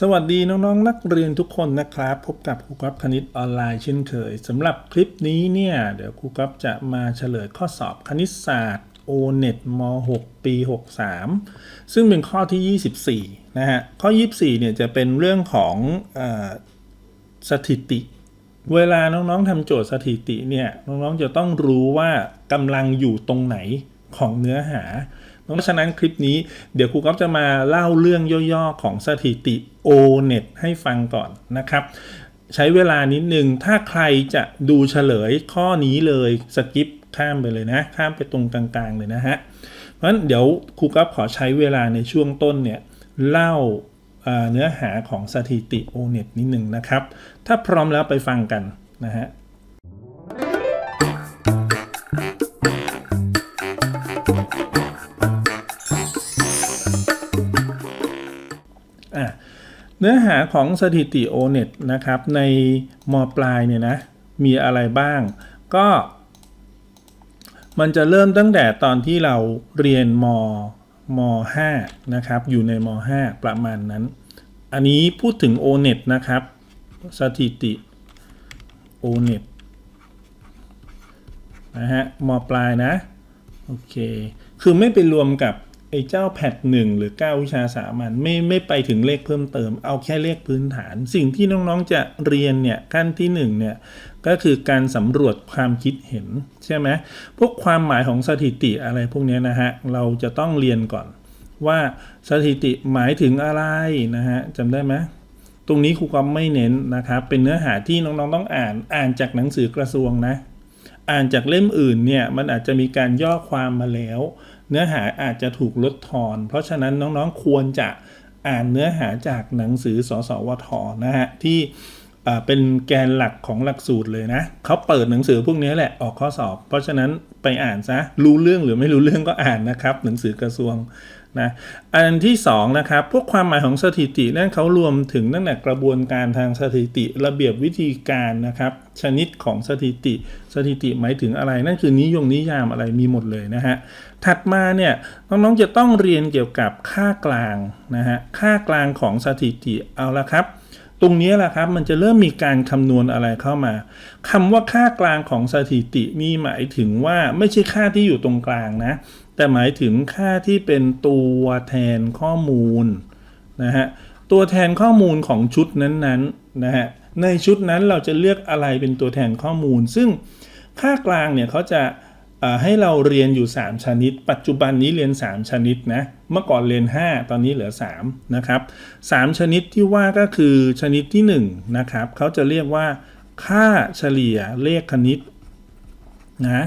สวัสดีน้องๆ นักเรียนทุกคนนะครับ พบกับครูกัฟคณิตออนไลน์เช่นเคยสำหรับคลิปนี้เนี่ยเดี๋ยวครูกัฟจะมาเฉลยข้อสอบคณิตศาสตร์ o n e t ม .6 ปี 63 ซึ่งเป็นข้อที่ 24 นะฮะ ข้อ 24 เนี่ยจะเป็นเรื่องของอสถิติ เวลาน้องๆทำโจทย์สถิติเนี่ยน้องๆจะต้องรู้ว่ากำลังอยู่ตรงไหนของเนื้อหา เพราะฉะนั้นคลิปนี้เดี๋ยวครูก๊อฟจะมาเล่าเรื่องย่อๆของสถิติ O-net ให้ฟังก่อนนะครับ ใช้เวลานิดนึง ถ้าใครจะดูเฉลยข้อนี้เลยสกิปข้ามไปเลยนะ ข้ามไปตรงกลางๆเลยนะฮะ เพราะฉะนั้นเดี๋ยวครูก๊อฟขอใช้เวลาในช่วงต้นเนี่ยเล่าเอ่อเนื้อหาของสถิติ O-net นิดนึงนะครับ ถ้าพร้อมแล้วไปฟังกันนะฮะ เนื้อหาของสถิติ O-net นะครับ ในมปลายเนี่ยนะ มีอะไรบ้าง ก็ มันจะเริ่มตั้งแต่ตอนที่เราเรียนมม 5 นะครับ อยู่ในม 5 ประมาณนั้น อันนี้พูดถึง O-net นะครับ สถิติ O-net นะฮะมปลายนะ โอเค คือไม่ไปรวมกับ ไอ้เจ้าแพทหนึ่งหรือ 9 วิชาสามัญไม่ไม่ไปถึงเลขเพิ่มเติม เอาแค่เลขพื้นฐาน สิ่งที่น้องๆจะเรียนเนี่ยขั้นที่ 1 เนี่ยก็คือการสำรวจความคิดเห็น ใช่ไหมพวกความหมายของสถิติอะไรพวกนี้นะฮะ เราจะต้องเรียนก่อน ว่าสถิติหมายถึงอะไรนะฮะจำได้ไหมตรงนี้ครูก็ไม่เน้นนะครับ เป็นเนื้อหาที่น้องๆต้องอ่านอ่านจากหนังสือกระทรวงนะ อ่านจากเล่มอื่นเนี่ยมันอาจจะมีการย่อความมาแล้ว เนื้อหาอาจจะถูกลดทอน เพราะฉะนั้นน้องๆควรจะอ่านเนื้อหาจากหนังสือสสวทนะฮะที่เป็นแกนหลักของหลักสูตรเลยนะเขาเปิดหนังสือพวกนี้แหละออกข้อสอบ เพราะฉะนั้นไปอ่านซะรู้เรื่องหรือไม่รู้เรื่องก็อ่านนะครับ หนังสือกระทรวงนะอันที่สองนะครับพวกความหมายของสถิตินั่นเขารวมถึงตั้งแต่กระบวนการทางสถิติระเบียบวิธีการนะครับ ชนิดของสถิติ สถิติหมายถึงอะไร นั่นคือนิยมนิยามอะไรมีหมดเลยนะฮะ ถัดมาเนี่ยน้องๆจะต้องเรียนเกี่ยวกับค่ากลางนะฮะค่ากลางของสถิติเอาละครับ ตรงนี้แหละครับมันจะเริ่มมีการคำนวณอะไรเข้ามาคำว่าค่ากลางของสถิตินี่หมายถึงว่าไม่ใช่ค่าที่อยู่ตรงกลางนะ แต่หมายถึงค่าที่เป็นตัวแทนข้อมูลนะฮะตัวแทนข้อมูลของชุดนั้นๆนะฮะในชุดนั้นเราจะเลือกอะไรเป็นตัวแทนข้อมูล ซึ่งค่ากลางเนี่ยเขาจะ ให้เราเรียนอยู่ 3 ชนิด ปัจจุบันนี้เรียน 3 ชนิดนะ เมื่อก่อนเรียน 5 ตอนนี้เหลือ 3 นะครับ 3 ชนิดที่ว่าก็คือชนิดที่ 1 นะครับ เขาจะเรียกว่าค่าเฉลี่ยเลขคณิตนะ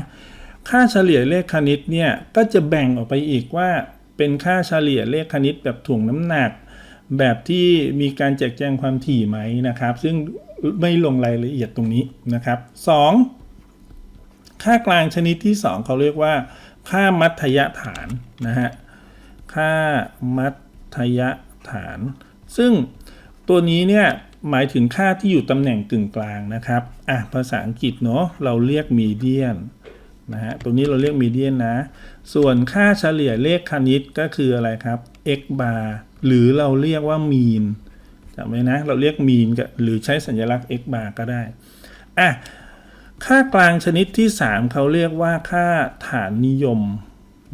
ค่าเฉลี่ยเลขคณิตเนี่ยก็จะแบ่งออกไปอีกว่าเป็นค่าเฉลี่ยเลขคณิตแบบถ่วงน้ำหนัก แบบที่มีการแจกแจงความถี่ไหมนะครับ ซึ่งไม่ลงรายละเอียดตรงนี้นะครับ 2. ค่ากลางชนิดที่ 2 เขาเรียกว่า ค่ามัธยฐานนะฮะค่ามัธยฐาน ซึ่งตัวนี้เนี่ยหมายถึงค่าที่อยู่ตำแหน่งกึ่งกลางนะครับอะภาษาอังกฤษเนาะเราเรียกมีเดียนนะฮะตรงนี้เราเรียกมีเดียนนะ ส่วนค่าเฉลี่ยเลขคณิตก็คืออะไรครับ x bar หรือเราเรียกว่า mean จำไว้นะ เราเรียก mean กับหรือใช้สัญลักษณ์ x bar ก็ได้อะ ค่ากลางชนิดที่ 3เขาเรียกว่าค่าฐานนิยม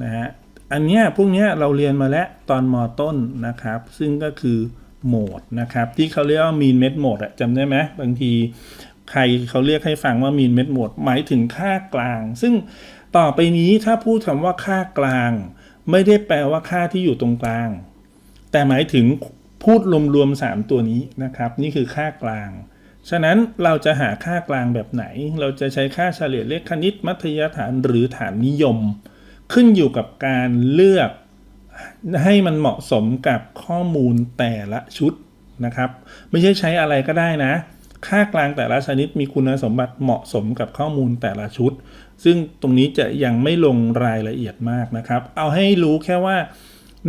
นะฮะอันเนี้ยพวกเนี้ยเราเรียนมาแล้วตอนมอต้นนะครับ ซึ่งก็คือโหมดนะครับ ที่เขาเรียกว่า mean met mode อะจำได้ไหมบางทีใครเขาเรียกให้ฟังว่า mean met mode หมายถึงค่ากลาง ซึ่งต่อไปนี้ถ้าพูดคำว่าค่ากลาง ไม่ได้แปลว่าค่าที่อยู่ตรงกลาง แต่หมายถึงพูดรวมๆ3ตัวนี้นะครับ นี่คือค่ากลาง ฉะนั้นเราจะหาค่ากลางแบบไหน เราจะใช้ค่าเฉลี่ยเลขคณิต มัธยฐานหรือฐานนิยม ขึ้นอยู่กับการเลือกให้มันเหมาะสมกับข้อมูลแต่ละชุดนะครับ ไม่ใช่ใช้อะไรก็ได้นะ ค่ากลางแต่ละชนิดมีคุณสมบัติเหมาะสมกับข้อมูลแต่ละชุด ซึ่งตรงนี้จะยังไม่ลงรายละเอียดมากนะครับ เอาให้รู้แค่ว่า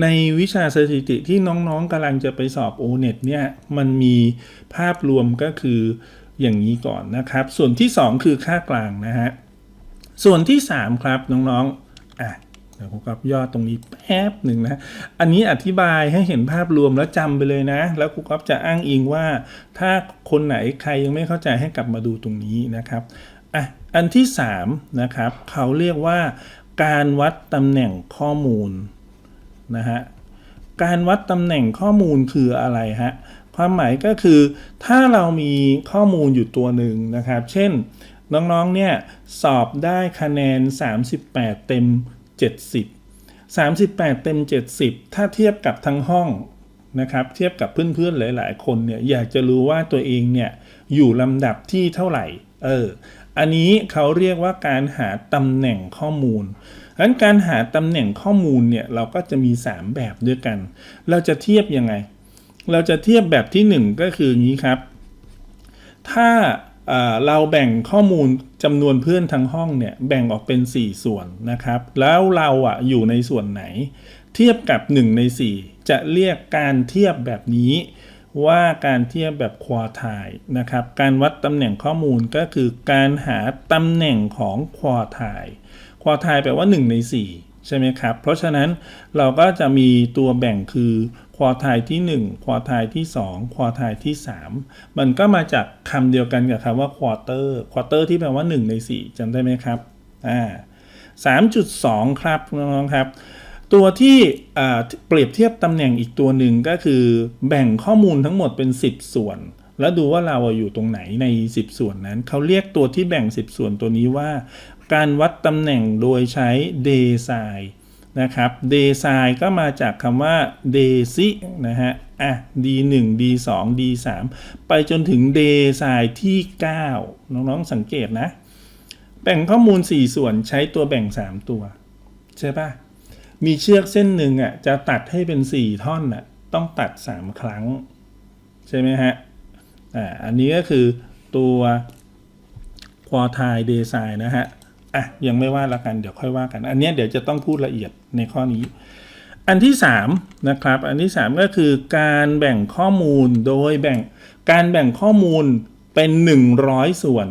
ในวิชาสถิติที่น้องๆกำลังจะไปสอบ o n e t เนี่ยมันมีภาพรวมก็คืออย่างนี้ก่อนนะครับ ส่วนที่ 2 คือค่ากลางนะฮะ ส่วนที่ 3 ครับน้องๆอะเดี๋ยวผมกับยอดตรงนี้แป๊บหนึ่งนะ อันนี้อธิบายให้เห็นภาพรวมแล้วจำไปเลยนะ แล้วครูก๊อฟจะอ้างอิงว่า ถ้าคนไหนใครยังไม่เข้าใจให้กลับมาดูตรงนี้นะครับอะอันที่3นะครับเขาเรียกว่าการวัดตำแหน่งข้อมูล นะฮะการวัดตำแหน่งข้อมูลคืออะไรฮะความหมายก็คือถ้าเรามีข้อมูลอยู่ตัวหนึ่งนะครับ เช่นน้องๆเนี่ยสอบได้คะแนน 38 เต็ม 70 38 เต็ม 70 ถ้าเทียบกับทั้งห้องนะครับเทียบกับเพื่อนๆหลาย ๆ คนเนี่ยอยากจะรู้ว่าตัวเองเนี่ยอยู่ลำดับที่เท่าไหร่เออ อันนี้เขาเรียกว่าการหาตำแหน่งข้อมูลดังนั้นการหาตำแหน่งข้อมูลเนี่ยเราก็จะมี 3 แบบด้วยกัน เราจะเทียบยังไง เราจะเทียบแบบที่ 1 ก็คืออย่างนี้ครับ ถ้าเอ่อเราแบ่งข้อมูลจำนวนเพื่อนทั้งห้องเนี่ยแบ่งออกเป็น 4 ส่วนนะครับ แล้วเราอะอยู่ในส่วนไหน เทียบกับ 1 ใน 4 จะเรียกการเทียบแบบนี้ ว่าการเทียบแบบควอไทยนะครับ การวัดตำแหน่งข้อมูลก็คือการหาตำแหน่งของควอไทยควอไทยแปลว่า 1 ใน 4 ใช่ไหมครับ เพราะฉะนั้นเราก็จะมีตัวแบ่งคือควอไทยที่ 1ควอไทยที่ 2ควอไทยที่ 3 มันก็มาจากคำเดียวกันกับคำว่าควอเตอร์ควอเตอร์ที่แปลว่า 1 ใน 4จำได้ไหมครับอ่า3.2 ครับน้องๆครับ ตัวที่เปรียบเทียบตำแหน่งอีกตัวหนึ่งก็คือ แบ่งข้อมูลทั้งหมดเป็น 10 ส่วน แล้วดูว่าเราอยู่ตรงไหนใน 10 ส่วนนั้น เขาเรียกตัวที่แบ่ง 10 ส่วนตัวนี้ว่า การวัดตำแหน่งโดยใช้ d e s i นะครับ d e s i ก็มาจากคำว่า d e c i นะฮะอะ d 1 d 2 d 3 ไปจนถึง d e s i ที่ 9 น้องๆสังเกตนะ แบ่งข้อมูล 4 ส่วนใช้ตัวแบ่ง 3 ตัว ใช่ปะ มีเชือกเส้นหนึ่งอะจะตัดให้เป็น 4 ท่อนอะต้องตัด 3 ครั้ง ใช่ไหมฮะอ่าอันนี้ก็คือตัวควอไทเดซายนะฮะอะยังไม่ว่าละกันเดี๋ยวค่อยว่ากัน อันนี้เดี๋ยวจะต้องพูดละเอียดในข้อนี้ อันที่3นะครับอันที่ 3 ก็คือการแบ่งข้อมูลโดยแบ่งการแบ่งข้อมูลเป็น 100 ส่วน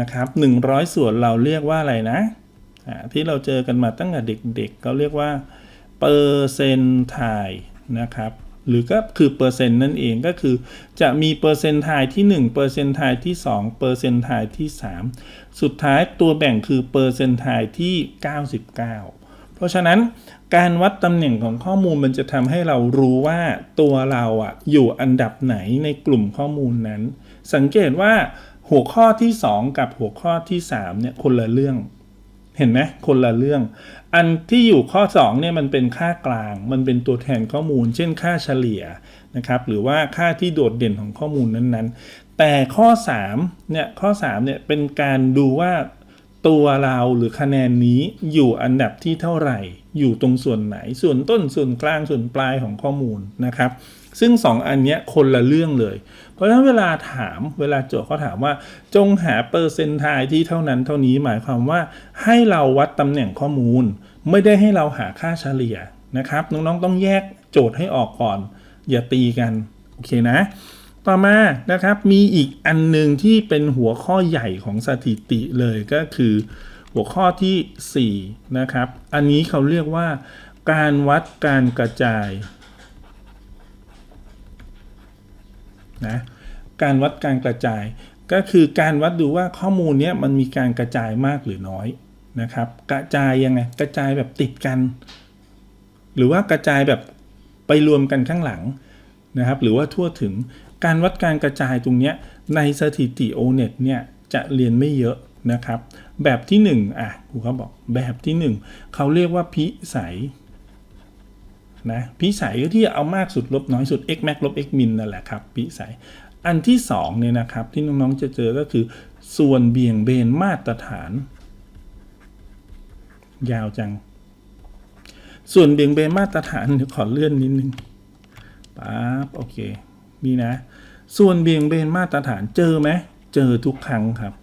นะครับ100 ส่วนเราเรียกว่าอะไรนะอ่าที่เราเจอกันมาตั้งแต่เด็กๆ เขาเรียกว่า เปอร์เซนต์ไทนะครับหรือก็คือเปอร์เซ็นต์นั่นเองก็คือ จะมีเปอร์เซนต์ไทที่1เปอร์เซนต์ไทที่2เปอร์เซนต์ไทที่ 3 สุดท้ายตัวแบ่งคือเปอร์เซนต์ไทที่ 99 เพราะฉะนั้นการวัดตำแหน่งของข้อมูลมันจะทำให้เรารู้ว่าตัวเราอะอยู่อันดับไหนในกลุ่มข้อมูลนั้น สังเกตว่าหัวข้อที่ 2 กับหัวข้อที่3เนี่ยคนละเรื่อง เห็นไหมคนละเรื่อง อันที่อยู่ข้อ2เนี่ยมันเป็นค่ากลาง มันเป็นตัวแทนข้อมูล เช่นค่าเฉลี่ยนะครับหรือว่าค่าที่โดดเด่นของข้อมูลนั้นๆ แต่ข้อ3เนี่ยข้อ3เนี่ยเป็นการดูว่าตัวเราหรือคะแนนนี้อยู่อันดับที่เท่าไหร่ อยู่ตรงส่วนไหนส่วนต้นส่วนกลางส่วนปลายของข้อมูลนะครับ ซึ่ง 2 อันเนี้ยคนละเรื่องเลย เพราะฉะนั้นเวลาถามเวลาโจทย์เขาถามว่าจงหาเปอร์เซนต์ไทที่เท่านั้นเท่านี้หมายความว่าให้เราวัดตำแหน่งข้อมูล ไม่ได้ให้เราหาค่าเฉลี่ยนะครับ น้องๆต้องแยกโจทย์ให้ออกก่อน อย่าตีกัน โอเคนะ ต่อมานะครับมีอีกอันหนึ่งที่เป็นหัวข้อใหญ่ของสถิติเลยก็คือ หัวข้อที่ 4 นะครับ อันนี้เขาเรียกว่าการวัดการกระจาย นะการวัดการกระจาย ก็คือการวัดดูว่าข้อมูลเนี้ยมันมีการกระจายมากหรือน้อยนะครับ กระจายยังไงกระจายแบบติดกัน หรือว่ากระจายแบบไปรวมกันข้างหลังนะครับหรือว่าทั่วถึงการวัดการกระจายตรงนี้ในสถิติ o n e t เนี่ยจะเรียนไม่เยอะนะครับ แบบที่1อะครูเขาบอกแบบที่ 1 เขาเรียกว่าพิสัย นะพิสัยก็ที่เอามากสุดลบน้อยสุด x max ลบ x min นั่นแหละครับพิสัยอันที่2เนี่ยนะครับที่น้องๆจะเจอก็คือ ส่วนเบี่ยงเบนมาตรฐาน ยาวจัง ส่วนเบี่ยงเบนมาตรฐานเดี๋ยวขอเลื่อนนิดนึงปั๊บโอเคนี่นะ ส่วนเบี่ยงเบนมาตรฐานเจอไหมเจอทุกครั้งครับ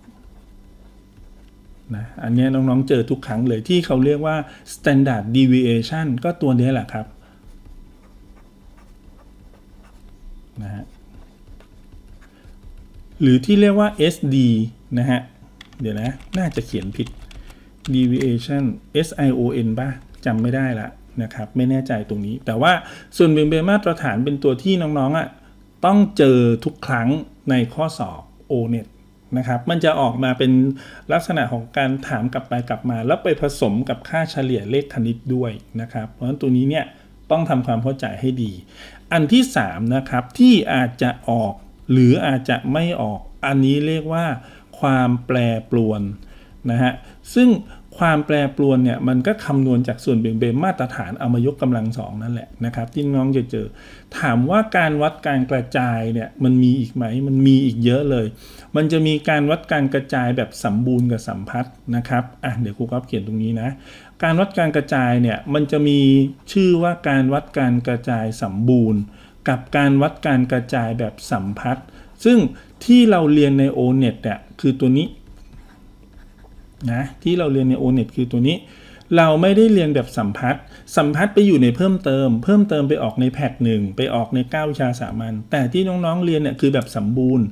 นะอันนี้น้องๆเจอทุกครั้งเลยที่เขาเรียกว่า standard deviation ก็ตัวนี้แหละครับ นะฮะหรือที่เรียกว่า SD นะฮะ เดี๋ยวนะ น่าจะเขียนผิด deviation S I O N ป่ะจำไม่ได้ละนะครับ ไม่แน่ใจตรงนี้ แต่ว่าส่วนเบี่ยงเบนมาตรฐานเป็นตัวที่น้องๆอะต้องเจอทุกครั้งในข้อสอบ O-NET นะครับ มันจะออกมาเป็นลักษณะของการถามกลับไปกลับมา แล้วไปผสมกับค่าเฉลี่ยเลขคณิตด้วยนะครับ เพราะฉะนั้นตัวนี้เนี่ย ต้องทำความเข้าใจให้ดี อันที่3นะครับที่อาจจะออกหรืออาจจะไม่ออก อันนี้เรียกว่า ความแปรปรวนนะฮะซึ่ง ความแปรปรวนเนี่ยมันก็คำนวณจากส่วนเบี่ยงเบนมาตรฐานเอามายกกำลังสองนั่นแหละนะครับที่น้องจะเจอ ถามว่าการวัดการกระจายเนี่ยมันมีอีกไหมมันมีอีกเยอะเลย มันจะมีการวัดการกระจายแบบสมบูรณ์กับสัมพัทธ์นะครับอะเดี๋ยวครูก๊อฟเขียนตรงนี้นะการวัดการกระจายเนี่ยมันจะมีชื่อว่าการวัดการกระจายสมบูรณ์ กับการวัดการกระจายแบบสัมพัทธ์ซึ่งที่เราเรียนใน O-NET เนี่ยคือตัวนี้ นะที่เราเรียนใน O-NET คือตัวนี้ เราไม่ได้เรียนแบบสัมพัทธ์สัมพัทธ์ไปอยู่ในเพิ่มเติม เพิ่มเติมไปออกในแพทหนึ่งไปออกใน9วิชาสามัญแต่ที่น้องๆเรียนเนี่ยคือแบบสมบูรณ์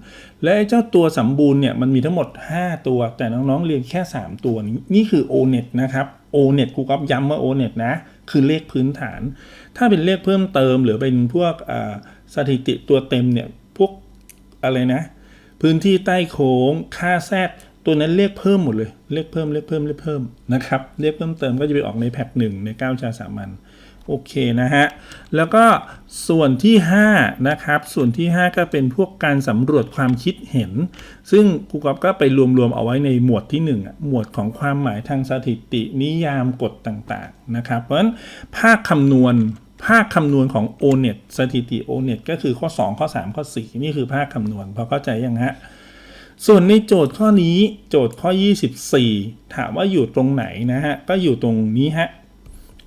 และเจ้าตัวสมบูรณ์เนี่ยมันมีทั้งหมด 5 ตัว แต่น้องๆเรียนแค่ 3 ตัวนี้นี่คือ O-NET นะครับ O-NET ครูก๊อฟย้ำว่า O-NET นะคือเลขพื้นฐาน ถ้าเป็นเลขเพิ่มเติมหรือเป็นพวกสถิติตัวเต็มเนี่ยพวกอะไรนะ พื้นที่ใต้โค้งค่าแซด ตัวนั้นเลขเพิ่มหมดเลยเลขเพิ่มเลขเพิ่มเลขเพิ่มนะครับเลขเพิ่มเติมก็จะไปออกในแพทหนึ่งใน9ชาสามัญโอเคนะฮะ แล้วก็ส่วนที่ 5 นะครับ ส่วนที่ 5 ก็เป็นพวกการสำรวจความคิดเห็น ซึ่งครูกอบก็ไปรวมๆเอาไว้ในหมวดที่1อะหมวดของความหมายทางสถิตินิยามกฎต่างๆ นะครับ เพราะฉะนั้นภาคคำนวณภาคคำนวณของ O-NET สถิติ O-NET ก็คือข้อ 2 ข้อ 3 ข้อ 4 นี่คือภาคคำนวณพอเข้าใจยังฮะ ส่วนในโจทย์ข้อนี้โจทย์ข้อ 24 ถามว่าอยู่ตรงไหนนะฮะ ก็อยู่ตรงนี้ฮะ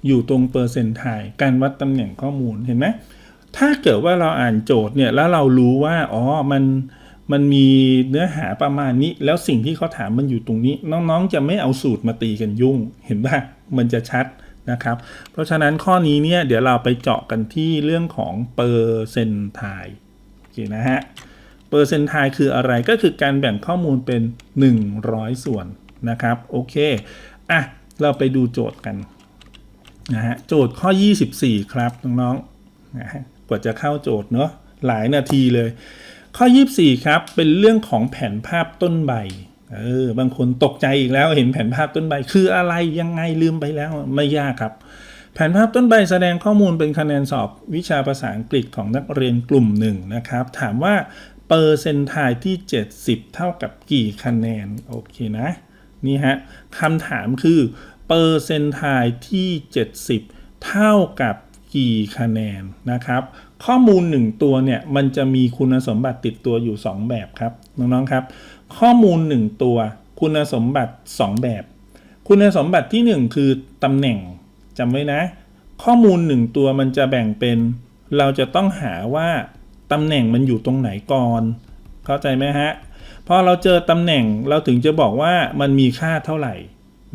อยู่ตรงเปอร์เซนต์ไทการวัดตำแหน่งข้อมูลเห็นไหมถ้าเกิดว่าเราอ่านโจทย์เนี่ยแล้วเรารู้ว่าอ๋อมันมันมีเนื้อหาประมาณนี้ แล้วสิ่งที่เขาถามมันอยู่ตรงนี้ น้องๆ จะไม่เอาสูตรมาตีกันยุ่ง เห็นป่ะมันจะชัดนะครับ เพราะฉะนั้นข้อนี้เนี่ยเดี๋ยวเราไปเจาะกันที่เรื่องของเปอร์เซนต์ไทโอเคนะฮะ ปอร์เซนต์ไทคืออะไรก็คือการแบ่งข้อมูลเป็น 100 ส่วนนะครับ โอเค อะ เราไปดูโจทย์กันนะฮะโจทย์ข้อ 24 ครับ น้องๆนะฮะกว่าจะเข้าโจทย์เนาะหลายนาทีเลย ข้อ 24 ครับ เป็นเรื่องของแผนภาพต้นใบเออบางคนตกใจอีกแล้วเห็นแผนภาพต้นใบ คืออะไรยังไงลืมไปแล้วไม่ยากครับ แผนภาพต้นใบแสดงข้อมูลเป็นคะแนนสอบวิชาภาษาอังกฤษของนักเรียนกลุ่มหนึ่งนะครับ ถามว่า เปอร์เซนต์ไทที่ 70 เท่ากับกี่คะแนน โอเคนะ นี่ฮะคำถามคือเปอร์เซนต์ไทที่ 70 เท่ากับกี่คะแนนนะครับ ข้อมูล 1 ตัวเนี่ย มันจะมีคุณสมบัติติดตัวอยู่ 2 แบบครับ น้องๆครับ ข้อมูล 1 ตัว คุณสมบัติ 2 แบบ คุณสมบัติที่ 1 คือตำแหน่งจำไว้นะ ข้อมูล 1 ตัวมันจะแบ่งเป็น เราจะต้องหาว่า ตำแหน่งมันอยู่ตรงไหนก่อน เข้าใจไหมฮะพอเราเจอตำแหน่งเราถึงจะบอกว่ามันมีค่าเท่าไหร่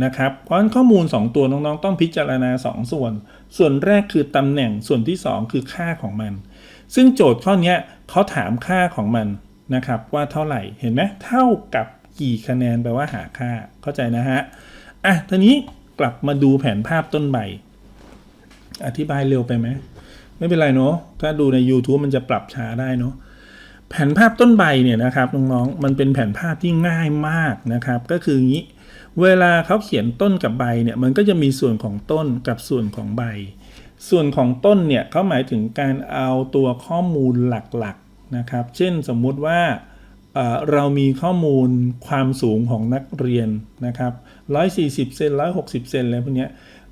นะครับ เพราะฉะนั้นข้อมูล 2 ตัวน้องๆ ต้องพิจารณา 2 ส่วน ส่วนแรกคือตำแหน่งส่วนที่ 2 คือค่าของมัน ซึ่งโจทย์ข้อนี้เขาถามค่าของมันนะครับว่าเท่าไหร่เห็นไหมเท่ากับกี่คะแนนแปลว่าหาค่าเข้าใจนะฮะอะทีนี้กลับมาดูแผนภาพต้นใบอธิบายเร็วไปไหม ไม่เป็นไรเนาะถ้าดูใน YouTube มันจะปรับช้าได้เนาะแผนภาพต้นใบเนี่ยนะครับน้องๆมันเป็นแผนภาพที่ง่ายมากนะครับ ก็คืออย่างนี้ เวลาเขาเขียนต้นกับใบเนี่ยมันก็จะมีส่วนของต้นกับส่วนของใบ ส่วนของต้นเนี่ยเขาหมายถึงการเอาตัวข้อมูลหลักๆนะครับ เช่นสมมุติว่าเรามีข้อมูลความสูงของนักเรียนนะครับ 140 เซน 160 เซนอะไรพวกเนี้ย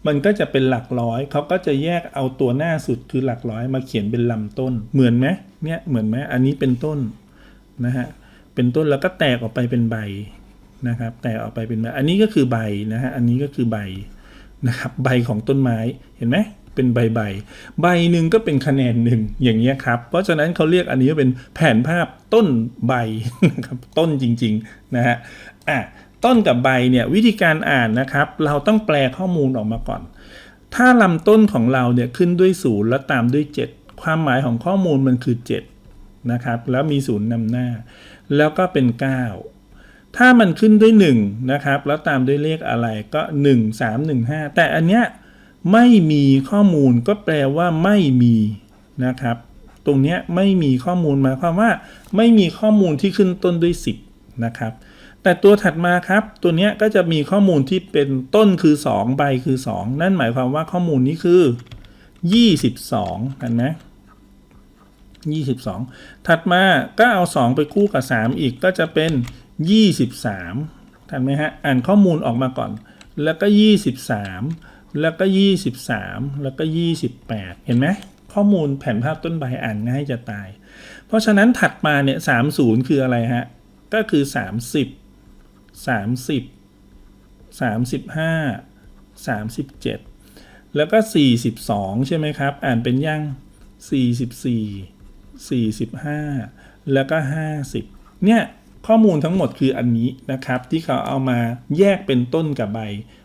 มันก็จะเป็นหลักร้อยเขาก็จะแยกเอาตัวหน้าสุดคือหลักร้อยมาเขียนเป็นลำต้น เหมือนไหมเนี่ยเหมือนไหมอันนี้เป็นต้นนะฮะเป็นต้นแล้วก็แตกออกไปเป็นใบนะครับ แตกออกไปเป็นใบอันนี้ก็คือใบนะฮะอันนี้ก็คือใบนะครับใบของต้นไม้เห็นไหมเป็นใบใบใบหนึ่งก็เป็นคะแนนหนึ่งอย่างเงี้ยครับ เพราะฉะนั้นเขาเรียกอันนี้ว่าเป็นแผนภาพต้นใบนะครับต้นจริงๆนะฮะอะ ต้นกับใบเนี่ยวิธีการอ่านนะครับ เราต้องแปลข้อมูลออกมาก่อน ถ้าลำต้นของเราเนี่ยขึ้นด้วยศูนย์แล้วตามด้วย 7 ความหมายของข้อมูลมันคือ 7 นะครับ แล้วมีศูนย์นำหน้า แล้วก็เป็น 9 ถ้ามันขึ้นด้วย1นะครับ แล้วตามด้วยเลขอะไรก็ 1 3 1 5 แต่อันเนี้ยไม่มีข้อมูลก็แปลว่าไม่มีนะครับ ตรงเนี้ยไม่มีข้อมูลหมายความว่า ไม่มีข้อมูลที่ขึ้นต้นด้วย 10นะครับ แต่ตัวถัดมาครับ ตัวนี้ก็จะมีข้อมูลที่เป็นต้นคือ 2 ใบคือ 2 นั่นหมายความว่าข้อมูลนี้คือ 22เห็นไหม22 ถัดมาก็เอา 2 ไปคู่กับ 3 อีกก็จะเป็น 23ทันไหมฮะ อ่านข้อมูลออกมาก่อน แล้วก็ 23 แล้วก็ 23 แล้วก็ 28 เห็นไหมข้อมูลแผนภาพต้นใบอ่านง่ายจะตาย เพราะฉะนั้นถัดมาเนี่ย30 คืออะไรฮะ ก็คือ 30 30 35 37 แล้วก็ 42 ใช่ไหมครับ อ่านเป็นย่าง44 45 แล้วก็ 50 เนี่ย ข้อมูลทั้งหมดคืออันนี้นะครับ ที่เขาเอามาแยกเป็นต้นกับใบ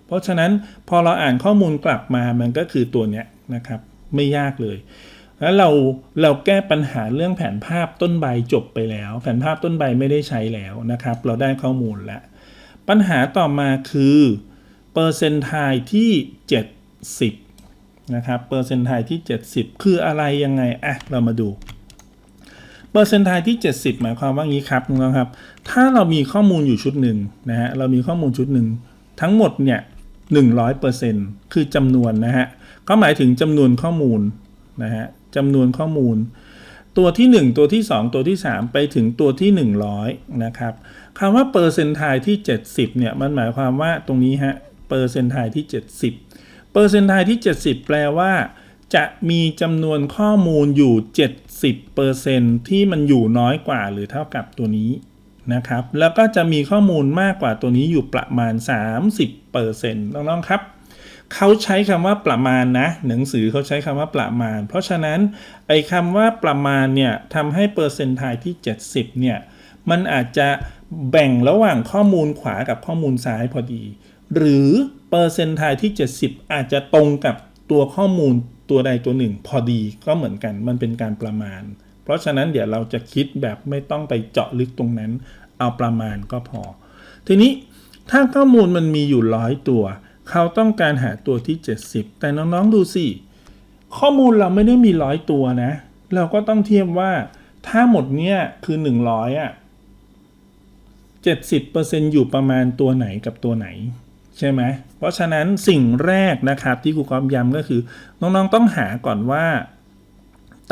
เพราะฉะนั้นพอเราอ่านข้อมูลกลับมามันก็คือตัวเนี้ยนะครับ ไม่ยากเลยแล้วเราเราแก้ปัญหาเรื่องแผนภาพต้นใบจบไปแล้ว แผนภาพต้นใบไม่ได้ใช้แล้วนะครับ เราได้ข้อมูลแล้ว ปัญหาต่อมาคือเปอร์เซนต์ไทที่ 70 นะครับ เปอร์เซนต์ไทที่ 70 คืออะไรยังไง อะ เรามาดู เปอร์เซนต์ไทที่ 70 หมายความว่างี้ครับน้องครับ ถ้าเรามีข้อมูลอยู่ชุดหนึ่งนะฮะ เรามีข้อมูลชุดหนึ่ง ทั้งหมดเนี่ย 100%คือจำนวนนะฮะ ก็หมายถึงจำนวนข้อมูลนะฮะจำนวนข้อมูล ตัวที่ 1 ตัวที่ 2 ตัวที่ 3 ไปถึงตัวที่ 100 นะครับ คำว่าเปอร์เซนต์ไทที่ 70เนี่ยมันหมายความว่าตรงนี้ฮะเปอร์เซนต์ไทที่ 70เปอร์เซนต์ไทที่ 70 แปลว่า จะมีจำนวนข้อมูลอยู่ 70%ที่มันอยู่น้อยกว่าหรือเท่ากับตัวนี้นะครับแล้วก็จะมีข้อมูลมากกว่าตัวนี้อยู่ประมาณ 30%น้องๆครับเขาใช้คำว่าประมาณนะ หนังสือเขาใช้คำว่าประมาณ เพราะฉะนั้นไอ้คำว่าประมาณเนี่ยทำให้เปอร์เซนต์ไทที่ 70เนี่ยมันอาจจะ แบ่งระหว่างข้อมูลขวากับข้อมูลซ้ายพอดี หรือเปอร์เซนต์ไทที่ 70 อาจจะตรงกับตัวข้อมูลตัวใดตัวหนึ่ง พอดีก็เหมือนกันมันเป็นการประมาณ เพราะฉะนั้นเดี๋ยวเราจะคิดแบบไม่ต้องไปเจาะลึกตรงนั้น เอาประมาณก็พอ ทีนี้ถ้าข้อมูลมันมีอยู่ร้อยตัว เขาต้องการหาตัวที่ 70 แต่น้องๆดูสิข้อมูลเราไม่ได้มีร้อยตัวนะ เราก็ต้องเทียบว่าถ้าหมดเนี่ยคือ 100อะ 70%อยู่ประมาณตัวไหนกับตัวไหน ใช่ไหม เพราะฉะนั้นสิ่งแรกนะครับที่ครูกอมย้ำก็คือ น้องๆต้องหาก่อนว่า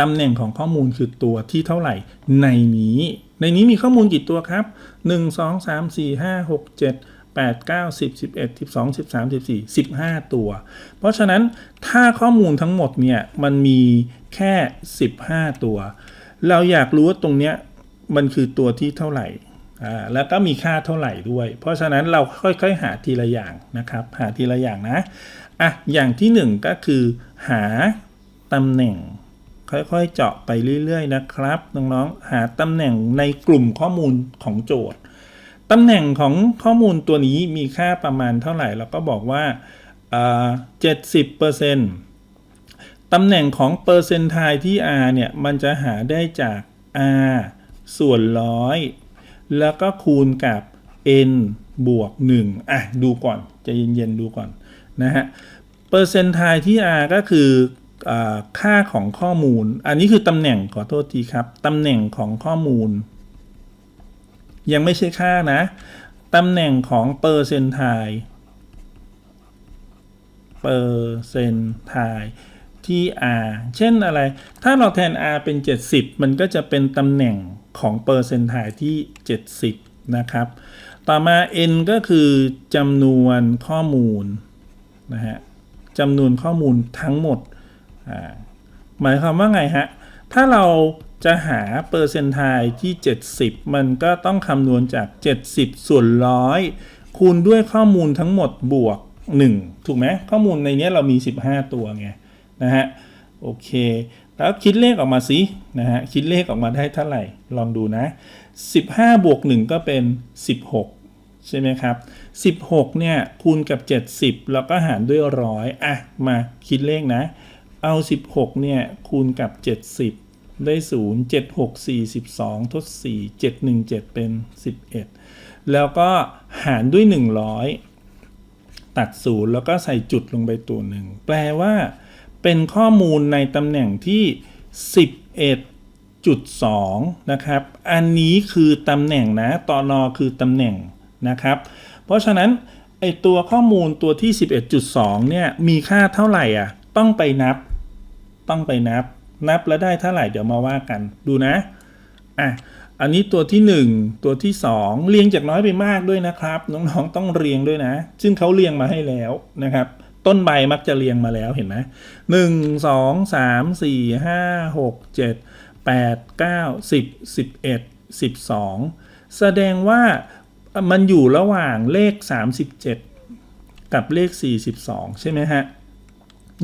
ตำแหน่งของข้อมูลคือตัวที่เท่าไหร่ในนี้ ในนี้มีข้อมูลกี่ตัวครับ 1 2 3 4 5 6 7 8 9 10 11 12 13 14 15 ตัว เพราะฉะนั้นถ้าข้อมูลทั้งหมดเนี่ยมันมีแค่ 15 ตัว เราอยากรู้ว่าตรงเนี้ยมันคือตัวที่เท่าไหร่ อ่าแล้วก็มีค่าเท่าไหร่ด้วย เพราะฉะนั้นเราค่อยๆ หาทีละอย่างนะครับ หาทีละอย่างนะอะอย่างที่หนึ่งก็คือหาตำแหน่ง ค่อยๆ เจาะไปเรื่อยๆ นะครับน้องๆหาตำแหน่งในกลุ่มข้อมูลของโจทย์ตำแหน่งของข้อมูลตัวนี้มีค่าประมาณเท่าไหร่เราก็บอกว่าเจ็ดสิบเปอร์เซ็นต์ตำแหน่งของเปอร์เซนต์ไทที่ r เนี่ย มันจะหาได้จาก r ส่วนร้อย แล้วก็คูณกับ n บวก 1 อะ ดูก่อนจะเย็นๆ ดูก่อน นะฮะ เปอร์เซนต์ไทที่ r ก็คืออค่าของข้อมูล อันนี้คือตำแหน่งขอโทษทีครับ ตำแหน่งของข้อมูล ยังไม่ใช่ค่านะ ตำแหน่งของเปอร์เซนต์ไทเปอร์เซนต์ไทที่ r เช่นอะไร ถ้าเราแทน r เป็น 70 มันก็จะเป็นตำแหน่ง ของเปอร์เซนต์ไทที่ 70 นะครับ ต่อมา n ก็คือจำนวนข้อมูลนะฮะจำนวนข้อมูลทั้งหมด หมายความว่าไงฮะ ถ้าเราจะหาเปอร์เซนต์ไทที่ 70 มันก็ต้องคำนวณจาก 70 ส่วนร้อยคูณด้วยข้อมูลทั้งหมดบวก 1 ถูกไหมข้อมูลในนี้เรามี 15 ตัวไงนะฮะโอเค แล้วคิดเลขออกมาสินะฮะคิดเลขออกมาได้เท่าไหร่ลองดูนะ 15 บวก 1 ก็เป็น 16 ใช่ไหมครับ 16 เนี่ยคูณกับ 70 แล้วก็หารด้วยร้อยอะมาคิดเลขนะ เอา 16 เนี่ยคูณกับ 70 ได้ 0 7 6 42ทด 4 7 1 7 เป็น 11 แล้วก็หารด้วย 100 ตัดศูนย์แล้วก็ใส่จุดลงไปตัวหนึ่งแปลว่า เป็นข้อมูลในตำแหน่งที่ 11.2 นะครับ อันนี้คือตำแหน่งนะตอนอคือตำแหน่งนะครับ เพราะฉะนั้นไอตัวข้อมูลตัวที่ 11.2 เนี่ยมีค่าเท่าไหร่อะ ต้องไปนับ ต้องไปนับ นับแล้วได้เท่าไหร่เดี๋ยวมาว่ากันดูนะ อะ อันนี้ตัวที่ 1 ตัวที่ 2 เรียงจากน้อยไปมากด้วยนะครับ น้องๆต้องเรียงด้วยนะ ซึ่งเขาเรียงมาให้แล้วนะครับ ต้นใบมักจะเรียงมาแล้วเห็นไหมหนึ่งสองสามสี่ห้าหกเจ็ดแปดเก้าสิบสิบเอ็ดสิบสองแสดงว่ามันอยู่ระหว่างเลข 37 กับเลข 42 ใช่ไหมฮะ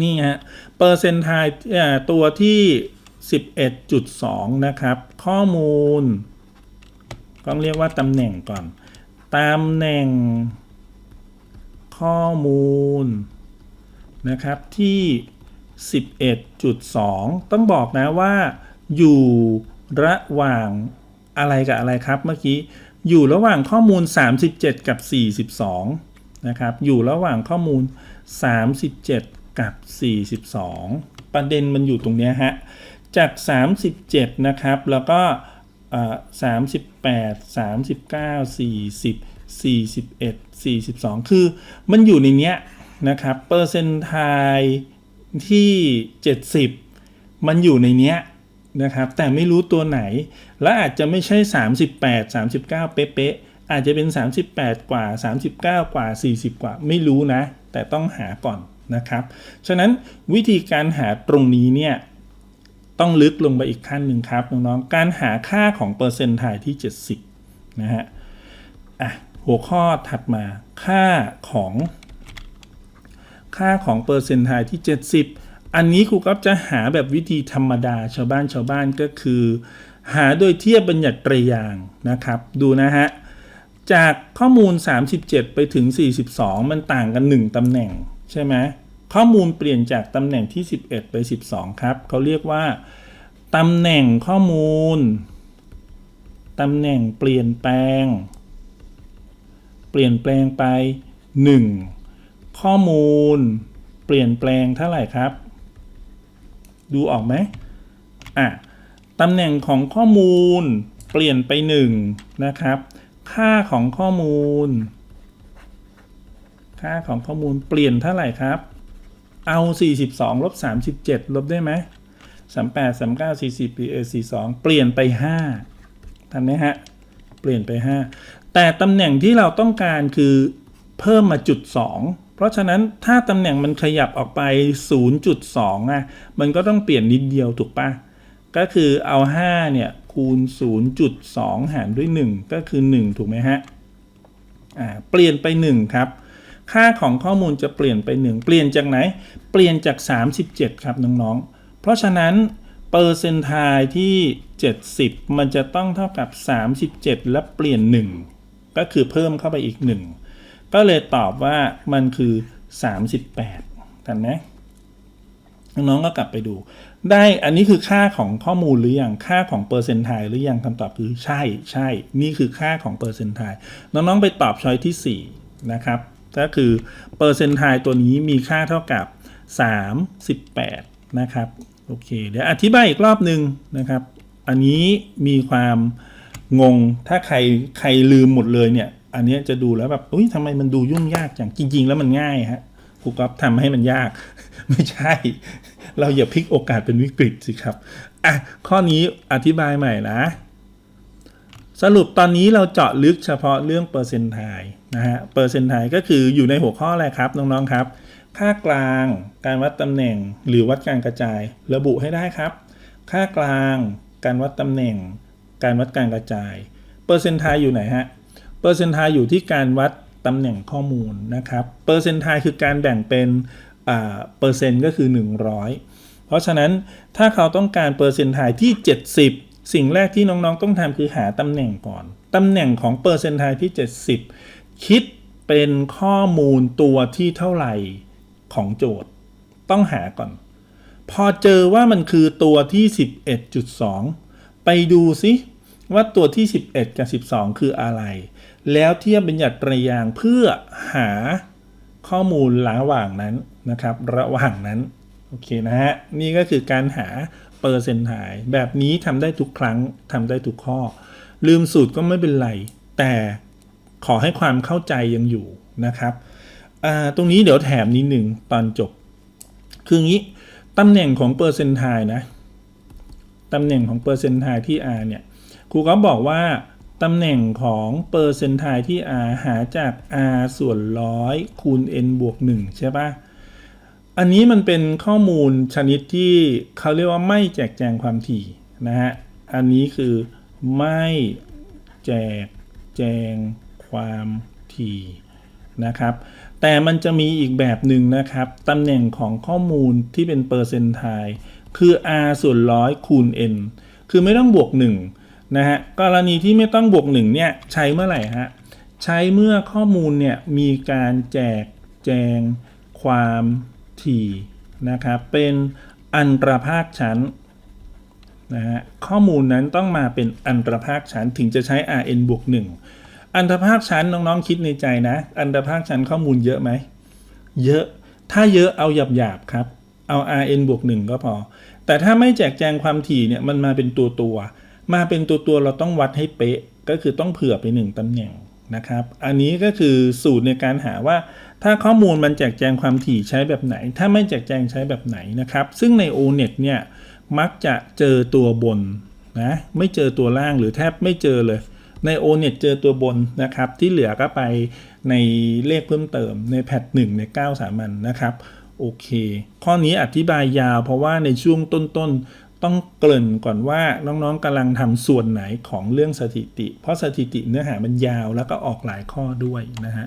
นี่ฮะ เปอร์เซนต์ไทยตัวที่ 11.2 นะครับ ข้อมูล ต้องเรียกว่าตำแหน่งก่อน ตำแหน่ง ข้อมูล นะครับที่ 11.2 ต้องบอกนะว่า อยู่ระหว่างอะไรกับอะไรครับเมื่อกี้ อยู่ระหว่างข้อมูล 37 กับ 42 นะครับ อยู่ระหว่างข้อมูล 37 กับ 42 ประเด็นมันอยู่ตรงเนี้ยฮะ จาก 37 นะครับ แล้วก็สามสิบแปดสามสิบเอ่สิบสี่สิบเอ38 39 40 41 42คือมันอยู่ในเนี้ย นะครับเปอร์เซนต์ไทยที่ 70 มันอยู่ในเนี้ยนะครับแต่ไม่รู้ตัวไหน และอาจจะไม่ใช่ 38 39 เป๊ะๆอาจจะเป็น 38 กว่า 39 กว่า 40 กว่าไม่รู้นะ แต่ต้องหาก่อนนะครับ ฉะนั้นวิธีการหาตรงนี้เนี่ยต้องลึกลงไปอีกขั้นหนึ่งครับน้องๆการหาค่าของเปอร์เซนต์ไทยที่ 70 นะฮะอะหัวข้อถัดมาค่าของ ค่าของเปอร์เซนต์ไทยที่ 70 อันนี้ครูก๊อฟจะหาแบบวิธีธรรมดาชาวบ้านชาวบ้านก็คือ หาโดยเทียบบัญญัติตรยางนะครับ ดูนะฮะ จากข้อมูล 37 ไปถึง 42 มันต่างกัน 1ตำแหน่ง ใช่ไหมข้อมูลเปลี่ยนจากตำแหน่งที่ 11 ไป 12 ครับ เขาเรียกว่าตำแหน่งข้อมูลตำแหน่งเปลี่ยนแปลง เปลี่ยนแปลงไป 1 ข้อมูล เปลี่ยนแปลงเท่าไหร่ครับ ดูออกไหมอะตำแหน่งของข้อมูลเปลี่ยนไป1นะครับ ค่าของข้อมูล ค่าของข้อมูลเปลี่ยนเท่าไหร่ครับ เอา 42ลบ37 ลบได้ไหม38 39 40 4 42 เปลี่ยนไป 5ทันไหมฮะ เปลี่ยนไป 5 แต่ตำแหน่งที่เราต้องการคือเพิ่มมาจุด 2 เพราะฉะนั้นถ้าตำแหน่งมันขยับออกไป 0.2อะมันก็ต้องเปลี่ยนนิดเดียวถูกปะก็คือเอา 5 เนี่ย คูณ 0.2 หารด้วย 1 ก็คือ 1 ถูกไหมฮะอ่าเปลี่ยนไป 1 ครับ ค่าของข้อมูลจะเปลี่ยนไป 1 เปลี่ยนจากไหน เปลี่ยนจาก 37 ครับน้องๆ เพราะฉะนั้นเปอร์เซนต์ไทน์ที่ 70 มันจะต้องเท่ากับ 37 และเปลี่ยน 1 ก็คือเพิ่มเข้าไปอีก 1 ก็เลยตอบว่ามันคือ 38ทันไหมน้องก็กลับไปดู ได้อันนี้คือค่าของข้อมูลหรือยังค่าของเปอร์เซนต์ไทน์หรือยังคำตอบคือใช่ใช่ นี่คือค่าของเปอร์เซนต์ไทน์น้องๆไปตอบช้อยที่ 4 นะครับ ก็คือเปอร์เซนต์ไทน์ตัวนี้มีค่าเท่ากับ 38 นะครับโอเค เดี๋ยวอธิบายอีกรอบหนึ่งนะครับ อันนี้มีความงงถ้าใครใครลืมหมดเลยเนี่ย อันนี้จะดูแล้วแบบอุ้ยทำไมมันดูยุ่งยากจังจริง ๆ แล้วมันง่ายฮะครูก๊อฟทำให้มันยาก ไม่ใช่ เราอย่าพลิกโอกาสเป็นวิกฤตสิครับอะข้อนี้อธิบายใหม่นะ สรุปตอนนี้เราเจาะลึกเฉพาะเรื่องเปอร์เซนต์ไทน์นะฮะเปอร์เซนต์ไทก็คืออยู่ในหัวข้ออะไรครับน้องๆครับค่ากลางการวัดตำแหน่งหรือวัดการกระจาย ระบุให้ได้ครับ ค่ากลางการวัดตำแหน่ง การวัดการกระจาย เปอร์เซนต์ไทอยู่ไหนฮะ อร์เซนทน์อยู่ที่การวัดตำแหน่งข้อมูลนะครับเปอร์เซนทน์คือการแบ่งเป็นเปอร์เซ็นต์ก็คือ 100 เพราะฉะนั้นถ้าเขาต้องการเปอร์เซนทน์ที่ 70 สิ่งแรกที่น้องๆต้องทำคือหาตำแหน่งก่อนตำแหน่งของเปอร์เซนทน์ที่ 70 คิดเป็นข้อมูลตัวที่เท่าไหร่ของโจทย์ ต้องหาก่อน พอเจอว่ามันคือตัวที่ 11.2 ไปดูซิว่าตัวที่ 11 กับ 12 คืออะไร แล้วเทียบบัญญัติตรยางเพื่อหาข้อมูลระหว่างนั้นนะครับ ระหว่างนั้น โอเคนะฮะ นี่ก็คือการหาเปอร์เซนต์หาย แบบนี้ทำได้ทุกครั้งทำได้ทุกข้อ ลืมสูตรก็ไม่เป็นไร แต่ขอให้ความเข้าใจยังอยู่นะครับ ตรงนี้เดี๋ยวแถมนิดหนึ่งตอนจบ คืองี้ตำแหน่งของเปอร์เซนต์ไทนะตำแหน่งของเปอร์เซนต์ไทที่ r เนี่ยครูก็บอกว่า ตำแหน่งของเปอร์เซนต์ไทที่ r หาจาก r ส่วนร้อยคูณ n บวก 1 ใช่ปะอันนี้มันเป็นข้อมูลชนิดที่เขาเรียกว่าไม่แจกแจงความถี่นะฮะ อันนี้คือไม่แจกแจงความถี่นะครับ แต่มันจะมีอีกแบบหนึ่งนะครับ ตำแหน่งของข้อมูลที่เป็นเปอร์เซนต์ไทคือ r ส่วนร้อยคูณ n คือไม่ต้องบวก 1 นะฮะกรณีที่ไม่ต้องบวก1เนี่ยใช้เมื่อไหร่ฮะใช้เมื่อข้อมูลเนี่ยมีการแจกแจงความถี่นะครับเป็นอันตรภาคชั้นนะฮะข้อมูลนั้นต้องมาเป็นอันตรภาคชั้นถึงจะใช้ rn บวก1อันตรภาคชั้นน้องๆคิดในใจนะ อันตรภาคชั้นข้อมูลเยอะไหมเยอะถ้าเยอะเอาหยาบๆครับเอา rn บวก1ก็พอ แต่ถ้าไม่แจกแจงความถี่เนี่ยมันมาเป็นตัวตัว มาเป็นตัวตัวๆเราต้องวัดให้เป๊ะ ก็คือต้องเผื่อไปหนึ่งตำแหน่งนะครับ อันนี้ก็คือสูตรในการหาว่า ถ้าข้อมูลมันแจกแจงความถี่ใช้แบบไหน ถ้าไม่แจกแจงใช้แบบไหนนะครับ ซึ่งใน ONET เนี่ยมักจะเจอตัวบนนะไม่เจอตัวล่างหรือแทบไม่เจอเลยใน ONET เจอตัวบนนะครับ ที่เหลือก็ไปในเลขเพิ่มเติมในแพทหนึ่งใน 9 สามัญนนะครับ โอเค ข้อนี้อธิบายยาวเพราะว่าในช่วงต้นๆ ต้องเกริ่นก่อนว่าน้องๆกำลังทำส่วนไหนของเรื่องสถิติ เพราะสถิติเนื้อหามันยาวแล้วก็ออกหลายข้อด้วยนะฮะ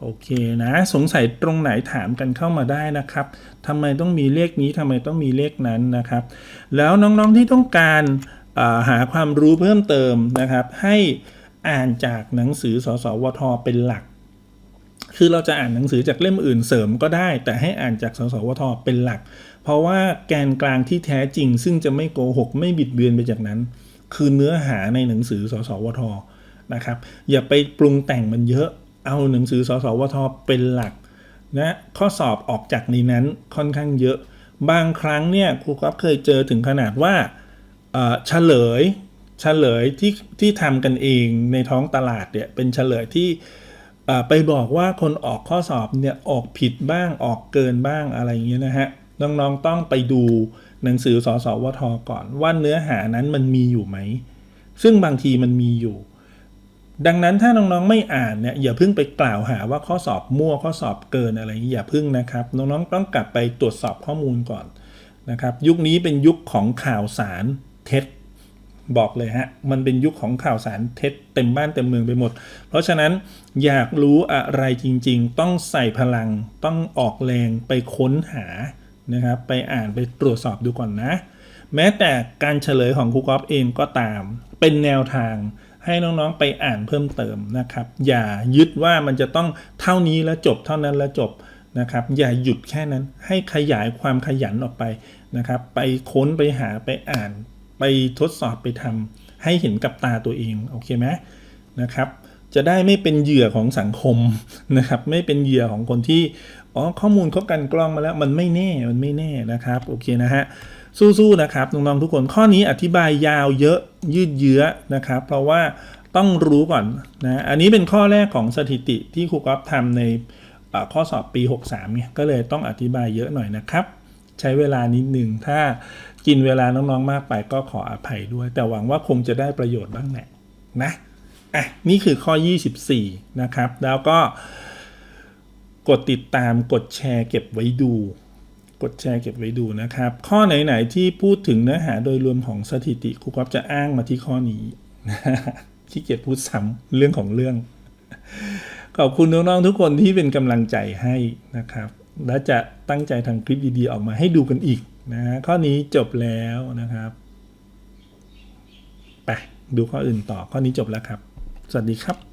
โอเคนะสงสัยตรงไหนถามกันเข้ามาได้นะครับทำไมต้องมีเลขนี้ทำไมต้องมีเลขนั้นนะครับ แล้วน้องๆที่ต้องการาหาความรู้เพิ่มเติมนะครับ ให้อ่านจากหนังสือสสวทเป็นหลัก คือเราจะอ่านหนังสือจากเล่มอื่นเสริมก็ได้ แต่ให้อ่านจากสสวทเป็นหลัก เพราะว่าแกนกลางที่แท้จริง ซึ่งจะไม่โกหกไม่บิดเบือนไปจากนั้น คือเนื้อหาในหนังสือสสวทนะครับ อย่าไปปรุงแต่งมันเยอะเอาหนังสือสสวทเป็นหลักนะข้อสอบออกจากในนั้นค่อนข้างเยอะ บางครั้งเนี่ยครูครับเคยเจอถึงขนาดว่าเฉลยเฉลยที่ที่ทำกันเองในท้องตลาดเนี่ยเป็นเฉลยที่ไปบอกว่าคนออกข้อสอบเนี่ยออกผิดบ้างออกเกินบ้างอะไรอย่างเงี้ยนะฮะ น้องๆต้องไปดูหนังสือสสวทก่อน ว่าเนื้อหานั้นมันมีอยู่ไหม ซึ่งบางทีมันมีอยู่ ดังนั้นถ้าน้องๆไม่อ่านเนี่ยอย่าเพิ่งไปกล่าวหาว่าข้อสอบมั่วข้อสอบเกินอะไรอย่างนี้อย่าเพิ่งนะครับ น้องๆต้องกลับไปตรวจสอบข้อมูลก่อนนะครับ ยุคนี้เป็นยุคของข่าวสารเท็จบอกเลยฮะ มันเป็นยุคของข่าวสารเท็จเต็มบ้านเต็มเมืองไปหมด เพราะฉะนั้นอยากรู้อะไรจริงๆ ต้องใส่พลัง ต้องออกแรงไปค้นหา นะครับ ไปอ่านไปตรวจสอบดูก่อนนะ แม้แต่การเฉลยของครูกอฟเองก็ตาม เป็นแนวทางให้น้องๆไปอ่านเพิ่มเติมนะครับ อย่ายึดว่ามันจะต้องเท่านี้แล้วจบเท่านั้นแล้วจบนะครับ อย่าหยุดแค่นั้นให้ขยายความขยันออกไปนะครับ ไปค้นไปหาไปอ่าน ไปทดสอบไปทำให้เห็นกับตาตัวเองโอเคไหมนะครับ จะได้ไม่เป็นเหยื่อของสังคมนะครับ ไม่เป็นเหยื่อของคนที่ อ๋อข้อมูลเขากันกล้องมาแล้วมันไม่แน่มันไม่แน่นะครับโอเคนะฮะสู้ๆนะครับน้องๆทุกคนข้อนี้อธิบายยาวเยอะยืดเยื้อนะครับ เพราะว่าต้องรู้ก่อนนะอันนี้เป็นข้อแรกของสถิติที่ครูก๊อฟทำในข้อสอบปี 63เนี่ยก็เลยต้องอธิบายเยอะหน่อยนะครับ ใช้เวลานิดหนึ่งถ้ากินเวลาน้องๆมากไปก็ขออภัยด้วย แต่หวังว่าคงจะได้ประโยชน์บ้างแหละนะอะนี่คือข้อ 24 นะครับ แล้วก็ กดติดตามกดแชร์เก็บไว้ดู กดแชร์เก็บไว้ดูนะครับ ข้อไหน ๆ ที่พูดถึงเนื้อหาโดยรวมของสถิติครูก๊อฟจะอ้างมาที่ข้อนี้ขี้เกียจพูดซ้ำเรื่องของเรื่อง ขอบคุณน้องๆทุกคนที่เป็นกำลังใจให้นะครับ และจะตั้งใจทำคลิปดีๆออกมาให้ดูกันอีกนะข้อนี้จบแล้วนะครับไปดูข้ออื่นต่อข้อนี้จบแล้วครับ สวัสดีครับ